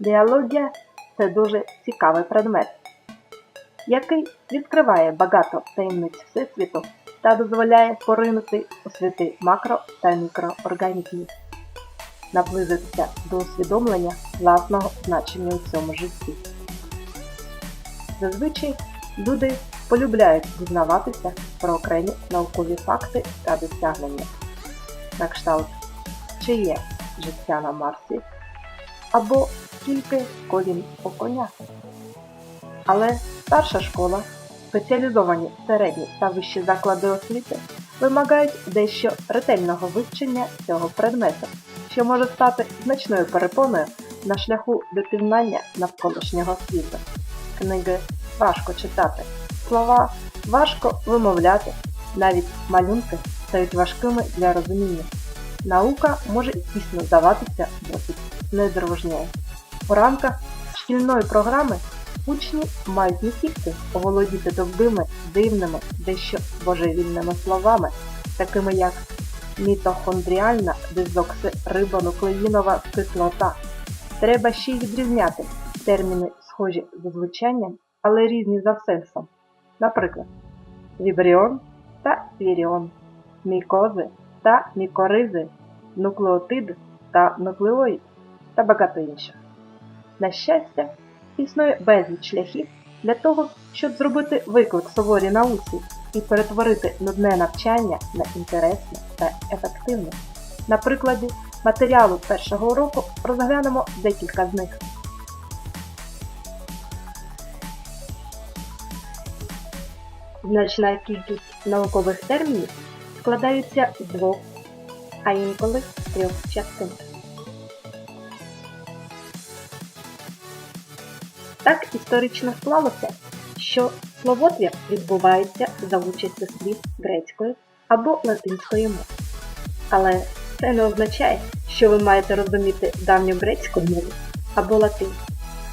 Біологія це дуже цікавий предмет, який відкриває багато таємниць Всесвіту та дозволяє поринути у світи макро та мікроорганізмів, наблизитися до усвідомлення власного значення у цьому житті. Зазвичай люди полюбляють дізнаватися про окремі наукові факти та досягнення, на кшталт, чи є життя на Марсі, або скільки колін у коня. Але старша школа, спеціалізовані середні та вищі заклади освіти вимагають дещо ретельного вивчення цього предмету, що може стати значною перепоною на шляху до навколишнього світу. Книги важко читати, слова важко вимовляти, навіть малюнки стають важкими для розуміння. Наука може дійсно здаватися досить недружньою. У рамках шкільної програми учні мають не тільки оволодіти довгими, дивними, дещо божевільними словами, такими як мітохондріальна дезоксирибонуклеїнова кислота. Треба ще й відрізняти терміни, схожі за звучанням, але різні за сенсом. Наприклад, вібріон та віріон, мікози та мікоризи, нуклеотид та нуклеоїд та багато інших. На щастя, існує безліч шляхів для того, щоб зробити виклик суворій науці і перетворити нудне навчання на інтересне та ефективне. На прикладі матеріалу першого уроку розглянемо декілька з них. Значна кількість наукових термінів складаються з двох, а інколи трьох частин. Так історично склалося, що словотвір відбувається за участю слів грецької або латинської мови. Але це не означає, що ви маєте розуміти давню грецьку мову або латин.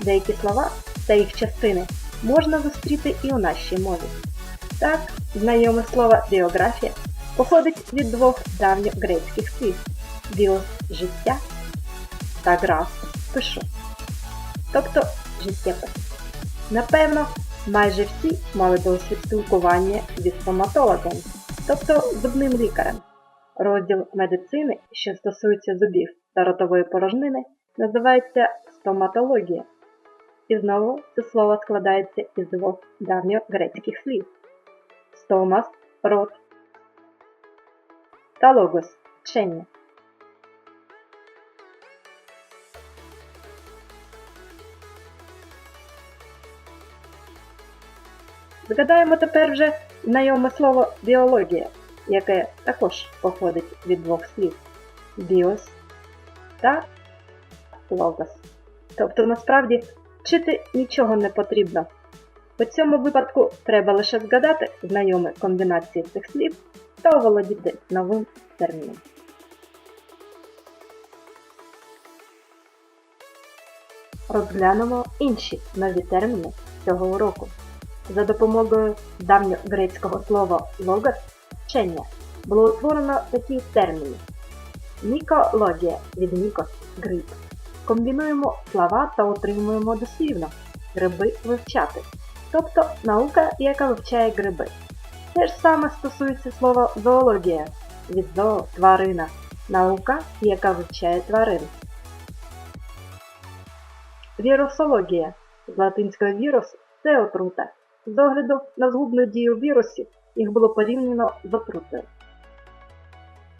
Деякі слова та їх частини можна зустріти і у нашій мові. Так, знайоме слово біографія походить від двох давньогрецьких слів біос життя та граф пишу. Тобто життєпис. Напевно, майже всі мали досвід спілкування зі стоматологом, тобто зубним лікарем. Розділ медицини, що стосується зубів та ротової порожнини, називається стоматологія. І знову це слово складається із двох давньогрецьких слів стомас рот та логос вчення. Згадаємо тепер вже знайоме слово біологія, яке також походить від двох слів біос та логос. Тобто насправді вчити нічого не потрібно. У цьому випадку треба лише згадати знайомі комбінації цих слів та оволодіти новим терміном. Розглянемо інші нові терміни цього уроку. За допомогою давньогрецького слова логос вчення було утворено такі терміни. Мікологія від мікос гриб. Комбінуємо слова та отримуємо дослівно гриби вивчати, тобто наука, яка вивчає гриби. Те ж саме стосується слова зоологія від зоо тварина, наука, яка вивчає тварин. Вірусологія з латинського вірус це отрута. З огляду на згубну дію вірусів їх було порівняно з отрутою.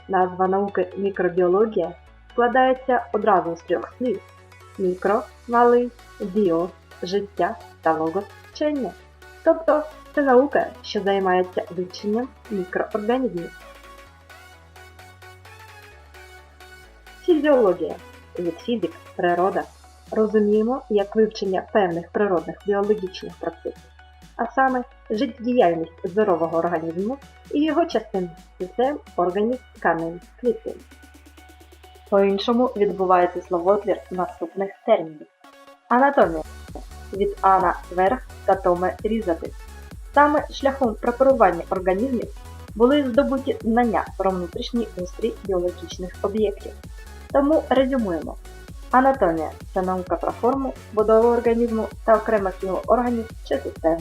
Назва науки мікробіологія складається одразу з трьох слів мікро, малий, біо, життя та логос вчення. Тобто це наука, що займається вивченням мікроорганізмів. Фізіологія від фізик, природа розуміємо як вивчення певних природних біологічних процесів, а саме життєдіяльність здорового організму і його частин систем органів тканин клітин. По-іншому відбувається словотвір наступних термінів. Анатомія від ана верх та томе різати. Саме шляхом препарування організмів були здобуті знання про внутрішній устрій біологічних об'єктів. Тому резюмуємо. Анатомія це наука про форму, будову організму та окремих його органів чи систем.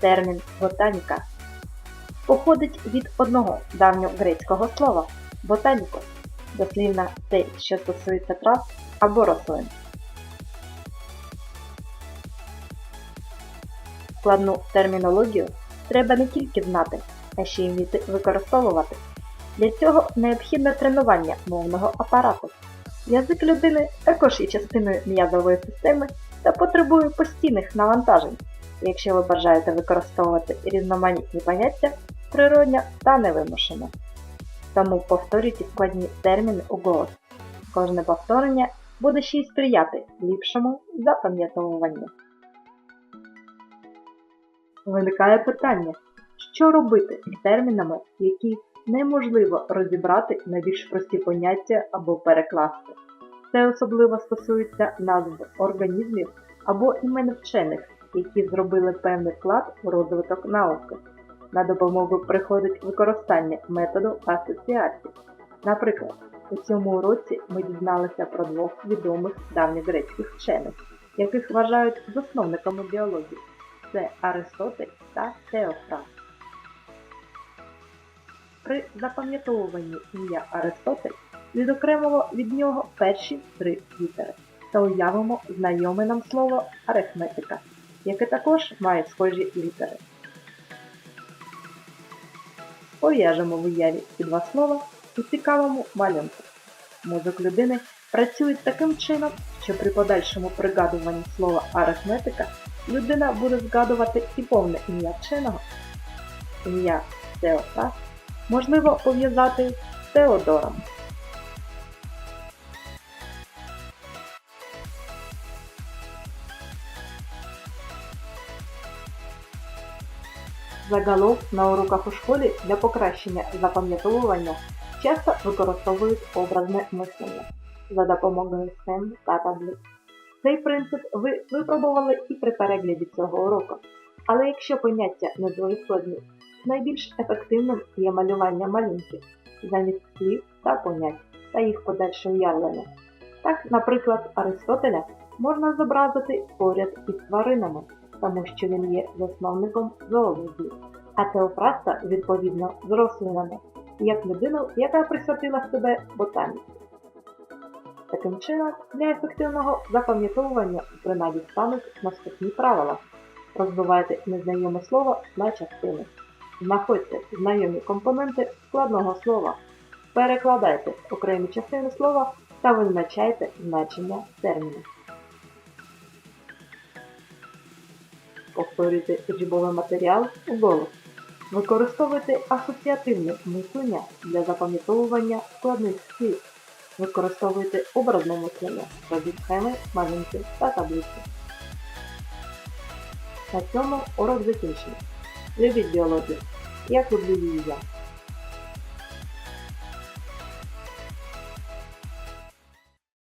Термін ботаніка походить від одного давньогрецького слова ботанікос, дослівно те, що стосується трав або рослин. Складну термінологію треба не тільки знати, а ще й вміти використовувати. Для цього необхідне тренування мовного апарату. Язик людини також є частиною м'язової системи та потребує постійних навантажень, якщо ви бажаєте використовувати різноманітні поняття природня та невимушена. Тому повторюйте складні терміни у голос. Кожне повторення буде ще й сприяти ліпшому запам'ятовуванню. Виникає питання, що робити з термінами, які неможливо розібрати на більш прості поняття або перекласти. Це особливо стосується назв організмів або імен вчених, які зробили певний вклад у розвиток науки. На допомогу приходить використання методу асоціації. Наприклад, у цьому уроці ми дізналися про двох відомих давньогрецьких вчених, яких вважають засновниками біології. Це Аристотель та Теофраст. При запам'ятовуванні ім'я Аристотель відокремило від нього перші три літери та уявимо знайоме нам слово арифметика, яке також має схожі літери. Пов'яжемо в уяві ці два слова у цікавому малюнку. Мозок людини працює таким чином, що при подальшому пригадуванні слова арифметика людина буде згадувати і повне ім'я вченого, ім'я Теофраст, можливо пов'язати з Теодором. Загалом на уроках у школі для покращення запам'ятовування часто використовують образне мислення за допомогою схем та таблиць. Цей принцип ви випробували і при перегляді цього уроку. Але якщо поняття не складні, найбільш ефективним є малювання малюнків замість слів та понять та їх подальше уявлення. Так, наприклад, Аристотеля можна зобразити поряд із тваринами, тому що він є засновником зоології, а Теофраста, відповідно, з рослинами, як людину, яка присвятила себе ботаніці. Таким чином, для ефективного запам'ятовування у принаді стануть наступні правила. Розбивайте незнайоме слово на частини. Знаходьте знайомі компоненти складного слова. Перекладайте окремі частини слова та визначайте значення терміну. Повторюйте учбовий матеріал у голос. Використовуйте асоціативне мислення для запам'ятовування складних слів. Використовуйте образне мислення, робіть схеми, малюнки та таблиці. На цьому урок закінчений. Любіть біологію, як люблю її я.